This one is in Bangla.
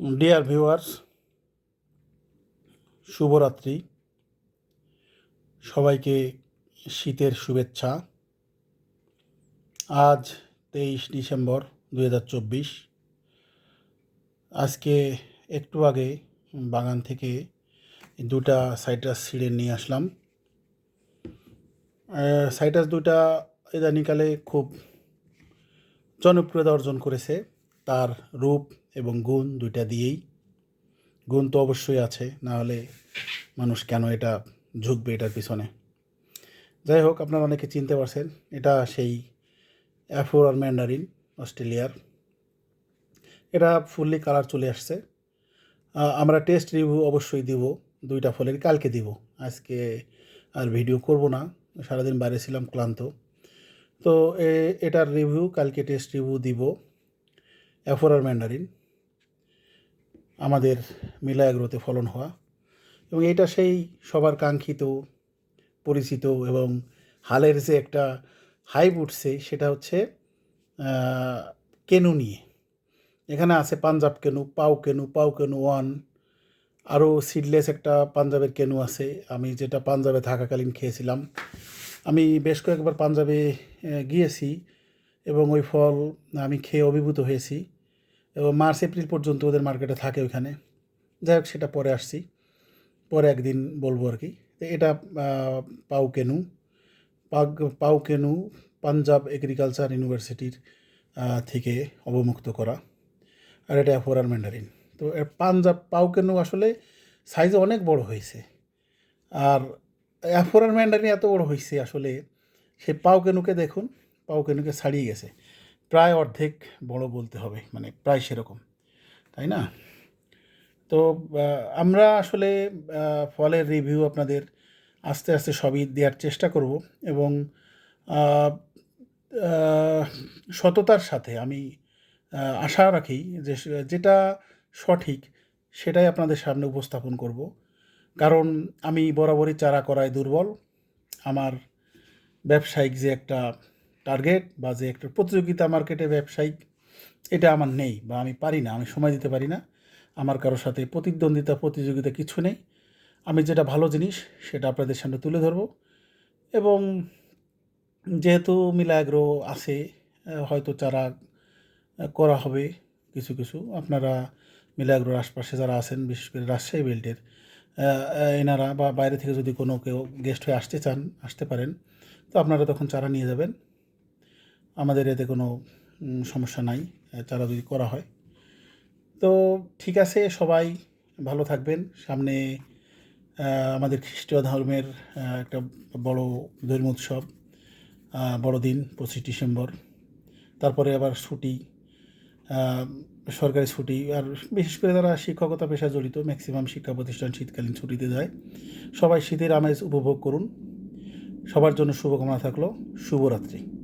ডিয়ার ভিউয়ার্স শুভরাত্রি। সবাইকে শীতের শুভেচ্ছা। আজ তেইশ ডিসেম্বর দুই হাজার চব্বিশ। আজকে একটু আগে বাগান থেকে দুটা সাইট্রাস ছিঁড়ে নিয়ে আসলাম। সাইট্রাস দুটা ইদানিকালে খুব জনপ্রিয়তা অর্জন করেছে। তার রূপ এবং গুণ দুইটা দিয়েই। গুণ তো অবশ্যই আছে, না হলে মানুষ কেন এটা ঝুঁকবে এটার পিছনে? যাই হোক, আপনারা অনেকে চিনতে পারছেন, এটা সেই অ্যাফোর আর ম্যান্ডারিন, অস্ট্রেলিয়ার। এটা ফুললি কালার চলে আসছে। আমরা টেস্ট রিভিউ অবশ্যই দিব, দুইটা ফলের কালকে দিব। আজকে আর ভিডিও করব না, সারাদিন বাইরে ছিলাম ক্লান্ত। তো এটার রিভিউ, কালকে টেস্ট রিভিউ দিব। অ্যাফোরার ম্যান্ডারিন। আমাদের মিলা এগ্রোতে ফলন হওয়া এবং এটা সেই সবার কাঙ্ক্ষিত, পরিচিত এবং হালের যে একটা হাইপ উঠছে সেটা হচ্ছে কেনু নিয়ে। এখানে আছে পাঞ্জাব কেনু, পাও কেনু পাও কেনু ওয়ান, আরও সিডলেস একটা পাঞ্জাবের কেনু আছে। আমি যেটা পাঞ্জাবে থাকাকালীন খেয়েছিলাম। আমি বেশ কয়েকবার পাঞ্জাবে গিয়েছি। এবং ওই ফল আমি খেয়ে অভিভূত হয়েছি। এবং মার্চ, এপ্রিল পর্যন্ত ওদের মার্কেটে থাকে ওইখানে। যাই হোক, সেটা পরে আসছি। পরে একদিন বলব আর কি। এটা পাউ কেনু। পাগ পাউ কেনু পাঞ্জাব এগ্রিকালচার ইউনিভার্সিটির থেকে অবমুক্ত করা। আর এটা অ্যাফোরার ম্যান্ডারিন। তো পাঞ্জাব পাউ কেনু আসলে সাইজে অনেক বড় হয়েছে। আর অ্যাফোরার ম্যান্ডারিন এত বড় হয়েছে আসলে। সে পাউ কেনুকে দেখুন। পাউ কেনুকে ছাড়িয়ে গেছে। প্রায় অর্ধেক বড় বলতে হবে মানে প্রায় সেরকম, তাই না? তো আমরা আসলে ফলের রিভিউ আপনাদের আস্তে আস্তে সবই দেওয়ার চেষ্টা করব এবং সততার সাথে আমি আশা রাখি যে যেটা সঠিক সেটাই আপনাদের সামনে উপস্থাপন করব। কারণ আমি বরাবরই চারা করায় দুর্বল। আমার ব্যবসায়িক যে একটা টার্গেট বা যে একটা প্রতিযোগিতা মার্কেটে ব্যবসায়িক, এটা আমার নেই বা আমি পারি না, আমি সময় দিতে পারি না। আমার কারোর সাথে প্রতিদ্বন্দ্বিতা প্রতিযোগিতা কিছু নেই। আমি যেটা ভালো জিনিস, সেটা আপনাদের সামনে তুলে ধরবো। এবং যেহেতু মিলাগ্রো আছে হয়তো চারা করা হবে কিছু কিছু। আপনারা মিলাগ্রোর আশপাশে যারা আছেন, বিশেষ করে রাজশাহী বেল্টের এনারা বা বাইরে থেকে যদি কোনো কেউ গেস্ট হয়ে আসতে চান, আসতে পারেন, তো আপনারা তখন চারা নিয়ে যাবেন। আমাদের এতে কোনো সমস্যা নাই চারা যদি করা হয়। তো ঠিক আছে সবাই ভালো থাকবেন। সামনে আমাদের খ্রিস্টীয় ধর্মের একটা বড় ধর্মীয় উৎসব আহ, বড়দিন পঁচিশ ডিসেম্বর। তারপরে আবার ছুটি সরকারি ছুটি আর বিশেষ করে যারা শিক্ষকতা পেশা জড়িত ম্যাক্সিমাম শিক্ষা প্রতিষ্ঠান শীতকালীন ছুটিতে যায়। সবাই শীতের আমেজ উপভোগ করুন। সবার জন্য শুভকামনা থাকল। শুভরাত্রি।